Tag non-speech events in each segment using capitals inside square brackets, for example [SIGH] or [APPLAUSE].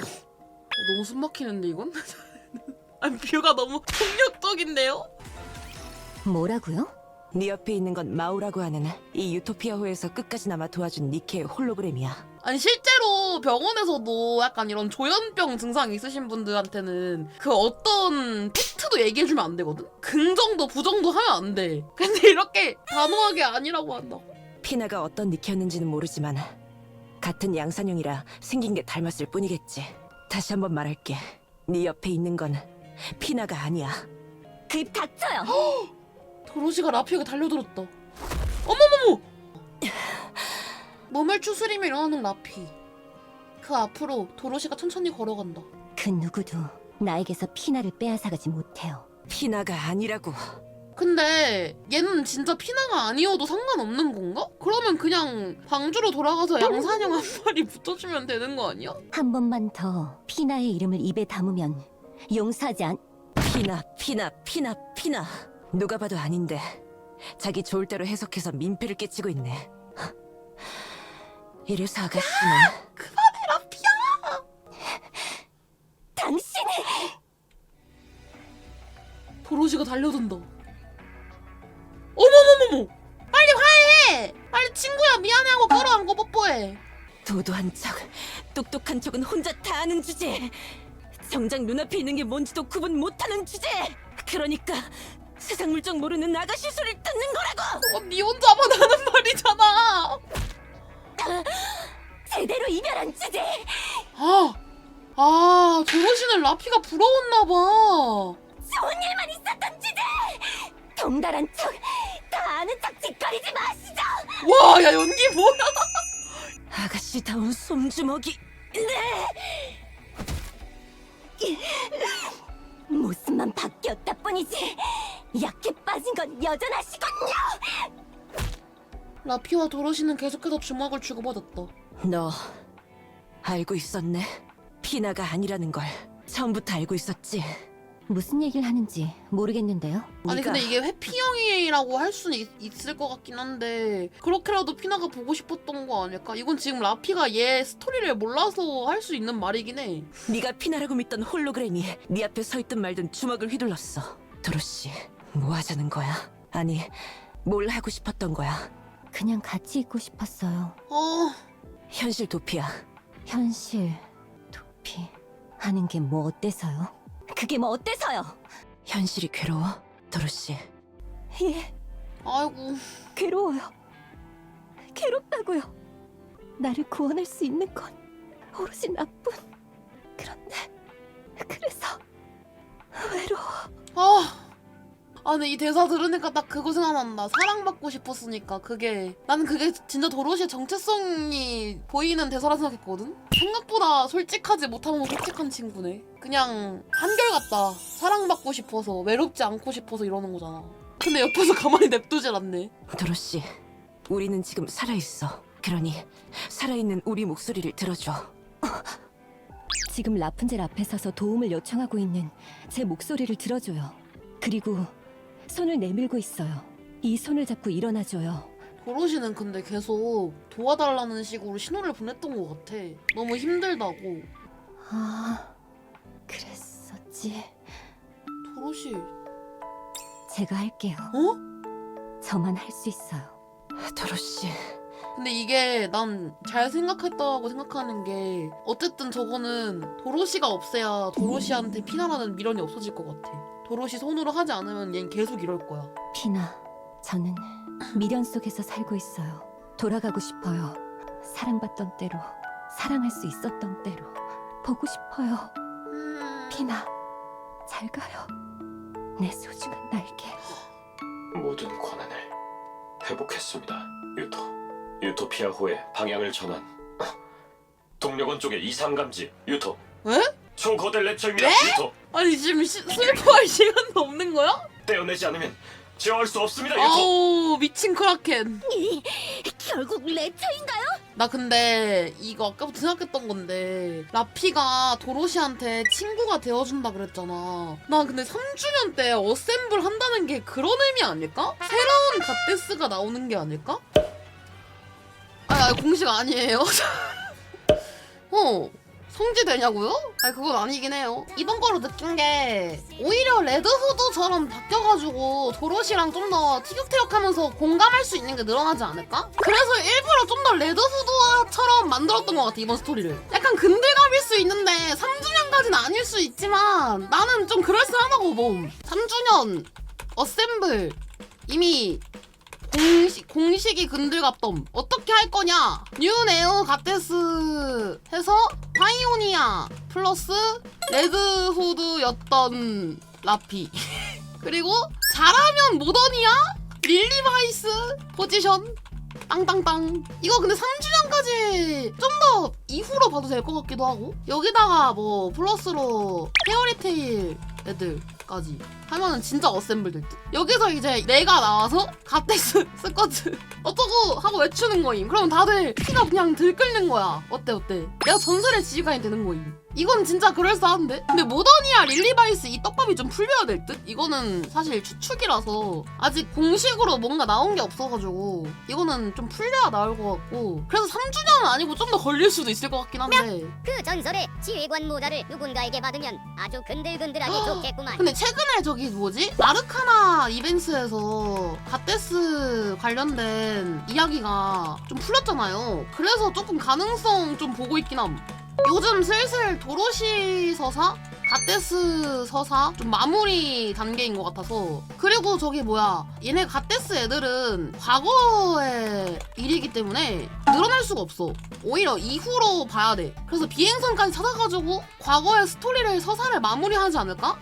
어, 너무 숨 막히는데 이건? [LAUGHS] 아니 뷰가 너무 폭력적인데요? 뭐라고요? 네 옆에 있는 건 마우라고 하는 이 유토피아호에서 끝까지 남아 도와준 니케의 홀로그램이야. 아니 실제로 병원에서도 약간 이런 조현병 증상 있으신 분들한테는 그 어떤 팩트도 얘기해주면 안 되거든? 긍정도 부정도 하면 안 돼. 근데 이렇게 단호하게 아니라고 한다고? 피나가 어떤 니케였는지는 모르지만 같은 양산형이라 생긴 게 닮았을 뿐이겠지. 다시 한번 말할게. 네 옆에 있는 건 피나가 아니야. 그 닥쳐요. [GASPS] 도로시가 라피에게 달려들었다. 어머머머! [SIGHS] 몸을 추스리며 일어나는 라피. 그 앞으로 도로시가 천천히 걸어간다. 그 누구도 나에게서 피나를 빼앗아가지 못해요. 피나가 아니라고. 근데 얘는 진짜 피나가 아니어도 상관없는 건가? 그러면 그냥 방주로 돌아가서 양산형 한 마리 [LAUGHS] 붙여주면 되는 거 아니야? 한 번만 더 피나의 이름을 입에 담으면 용서하지 않... 피나, 피나, 피나, 피나. 누가 봐도 아닌데 자기 좋을 대로 해석해서 민폐를 끼치고 있네. 이래서 아가씨는 라피야! 당신이! 도로시가 달려든다. 어머머머머! 빨리 화해해! 빨리 친구야 미안해하고 끌어안고 뽀뽀해. 도도한 척, 똑똑한 척은 혼자 다 아는 주제. 정작 눈앞에 있는 게 뭔지도 구분 못하는 주제. 그러니까 세상 물정 모르는 아가씨 소리를 듣는 거라고. 어, 니 혼자만 하는 말이잖아. 제대로 이별한 주제! 아, 아, 도로시는 라피가 부러웠나 봐. 좋은 일만 있었던 주제! 동달한 척, 다 아는 척 짓거리지 마시죠! 와, 야 연기 뭐야? [LAUGHS] 아가씨다운 솜주먹이. 모습만 바뀌었다 뿐이지 약해 빠진 건 여전하시군요! 라피와 도로시는 계속해서 주먹을 주고받았다. 너 알고 있었네. 피나가 아니라는 걸 처음부터 알고 있었지. 무슨 얘기를 하는지 모르겠는데요. 아니 네가 근데 이게 회피형이라고 할 수는 있, 있을 것 같긴 한데 그렇게라도 피나가 보고 싶었던 거 아닐까? 이건 지금 라피가 얘 스토리를 몰라서 할 수 있는 말이긴 해. 네가 피나라고 믿던 홀로그램이 네 앞에 서 있든 말든 주먹을 휘둘렀어. 도로시, 뭐 하자는 거야? 아니, 뭘 하고 싶었던 거야? 그냥 같이 있고 싶었어요. 어, 현실 도피야. 현실, 도피 하는 게 뭐 어때서요? 그게 뭐 어때서요? 현실이 괴로워? 도로시, 예, 아이고 괴로워요. 괴롭다고요. 나를 구원할 수 있는 건 오로지 나뿐. 그런데 그래서 외로워. 아. 아, 근데 이 대사 들으니까 딱 그거 생각난다. 사랑받고 싶었으니까 그게 나는 그게 진짜 도로시의 정체성이 보이는 대사라 생각했거든. 생각보다 솔직하지 못하면 솔직한 친구네. 그냥 한결같다. 사랑받고 싶어서 외롭지 않고 싶어서 이러는 거잖아. 근데 옆에서 가만히 냅두질 않네. 도로시. 우리는 지금 살아있어. 그러니 살아있는 우리 목소리를 들어줘. 지금 라푼젤 앞에 서서 도움을 요청하고 있는 제 목소리를 들어줘요. 그리고 손을 내밀고 있어요. 이 손을 잡고 일어나줘요. 도로시는 근데 계속 도와달라는 식으로 신호를 보냈던 것 같아. 너무 힘들다고. 아, 그랬었지. 도로시, 제가 할게요. 어? 저만 할 수 있어요. 도로시. 근데 이게 난 잘 생각했다고 생각하는 게 어쨌든 저거는 도로시가 없애야 도로시한테 피나라는 미련이 없어질 것 같아. 도로시 손으로 하지 않으면 얜 계속 이럴 거야. 피나, 저는 미련 속에서 살고 있어요. 돌아가고 싶어요. 사랑받던 때로, 사랑할 수 있었던 때로 보고 싶어요. 음... 피나, 잘 가요. 내 소중한 날개. 모든 권한을 회복했습니다. 유토. 유토피아호의 방향을 전환. 동력원 쪽의 이상 감지. 유토. 에? 초거대 랩처입니다. 유토. 아니 지금 시, 슬퍼할 시간도 없는 거야? 떼어내지 않으면 제어할 수 없습니다. 유토. 아우 미친 크라켄. [LAUGHS] 결국 랩처인가요? 나 근데 이거 아까부터 생각했던 건데 라피가 도로시한테 친구가 되어준다 그랬잖아 나 근데 3주년 때 어셈블 한다는 게 그런 의미 아닐까? 새로운 갓데스가 나오는 게 아닐까? 아, 아 공식 아니에요 [LAUGHS] 어 통지되냐고요? 아니 그건 아니긴 해요. 이번 거로 느낀 게 오히려 레드후드처럼 바뀌어가지고 도로시랑 좀 더 티격태격하면서 공감할 수 있는 게 늘어나지 않을까? 그래서 일부러 좀 더 레드후드처럼 만들었던 것 같아 이번 스토리를. 약간 근들감일 수 있는데 3주년까지는 아닐 수 있지만 나는 좀 그럴싸하다고 봄. 3주년 어셈블 이미 공식, 공식이 근들갑덤 어떻게 할 거냐 뉴 네오 가테스 해서 파이오니아 플러스 레드후드였던 라피. [LAUGHS] 그리고 잘하면 모더니아 릴리바이스 포지션. 땅땅땅. 이거 근데 3주년까지 좀 더 이후로 봐도 될 것 같기도 하고. 여기다가 뭐 플러스로 페어리테일 애들 까지 하면은 진짜 어셈블 될 듯. 여기서 이제 내가 나와서 가테스 [LAUGHS] 스쿼트 어쩌고 하고 외치는 거임. 그럼 다들 피가 그냥 들끓는 거야. 어때 어때? 내가 전설의 지휘관이 되는 거임. 이건 진짜 그럴싸한데? 근데 모더니아 릴리바이스 이 떡밥이 좀 풀려야 될 듯? 이거는 사실 추측이라서 아직 공식으로 뭔가 나온 게 없어가지고 이거는 좀 풀려야 나올 것 같고 그래서 3주년은 아니고 좀 더 걸릴 수도 있을 것 같긴 한데 그 전설의 지휘관 모자를 누군가에게 받으면 아주 근들근들하게 좋겠구만. 근데 최근에 저기 뭐지? 마르카나 이벤트에서 가테스 관련된 이야기가 좀 풀렸잖아요. 그래서 조금 가능성 좀 보고 있긴 함. 요즘 슬슬 도로시 서사? 가테스 서사? 좀 마무리 단계인 것 같아서. 그리고 저기 뭐야. 얘네 가테스 애들은 과거의 일이기 때문에 늘어날 수가 없어. 오히려 이후로 봐야 돼. 그래서 비행선까지 찾아가지고 과거의 스토리를 서사를 마무리하지 않을까?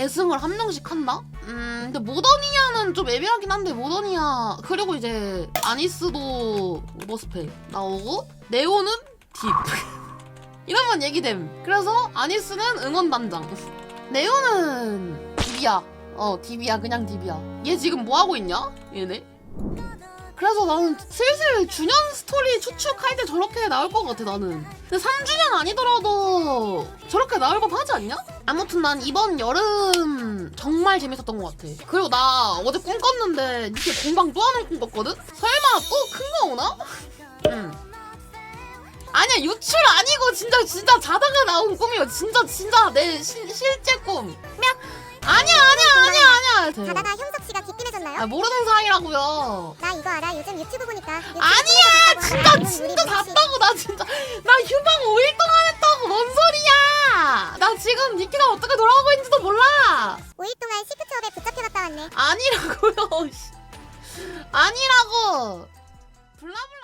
계승을 한 명씩 한다? 음, 근데 모더니아는 좀 애매하긴 한데 모더니아 그리고 이제 아니스도 오버스펙 나오고 네오는 딥 [LAUGHS] 이런만 얘기됨. 그래서 아니스는 응원단장. [LAUGHS] 네오는 딥이야. 어 딥이야 그냥 딥이야. 얘 지금 뭐 하고 있냐? 얘네. 그래서 나는 슬슬 주년 스토리 추측할 때 저렇게 나올 것 같아 나는 근데 3주년 아니더라도 저렇게 나올 법하지 않냐? 아무튼 난 이번 여름 정말 재밌었던 것 같아 그리고 나 어제 꿈 꿨는데 니께 공방 또 하는 꿈 꿨거든? 설마 또 큰 거 오나? 응 아니야 유출 아니고 진짜 진짜 자다가 나온 꿈이야 진짜 진짜 내 시, 실제 꿈 아니야 아니야 아니야 아니야 자다가 형석 씨가 기침해졌나요? 아 모르는 사이라고요 나 이거 알아. 요즘 유튜브 보니까. 유튜브 아니야 진짜 보니까 진짜 잤다고 나 진짜 나 휴방 5일 동안 했다고 뭔 지금 니키가 어떻게 돌아가고 있는지도 몰라 5일 동안 시크처업에 붙잡혀 갔다 왔네. 아니라고요 [LAUGHS] 씨. 아니라고 블라블라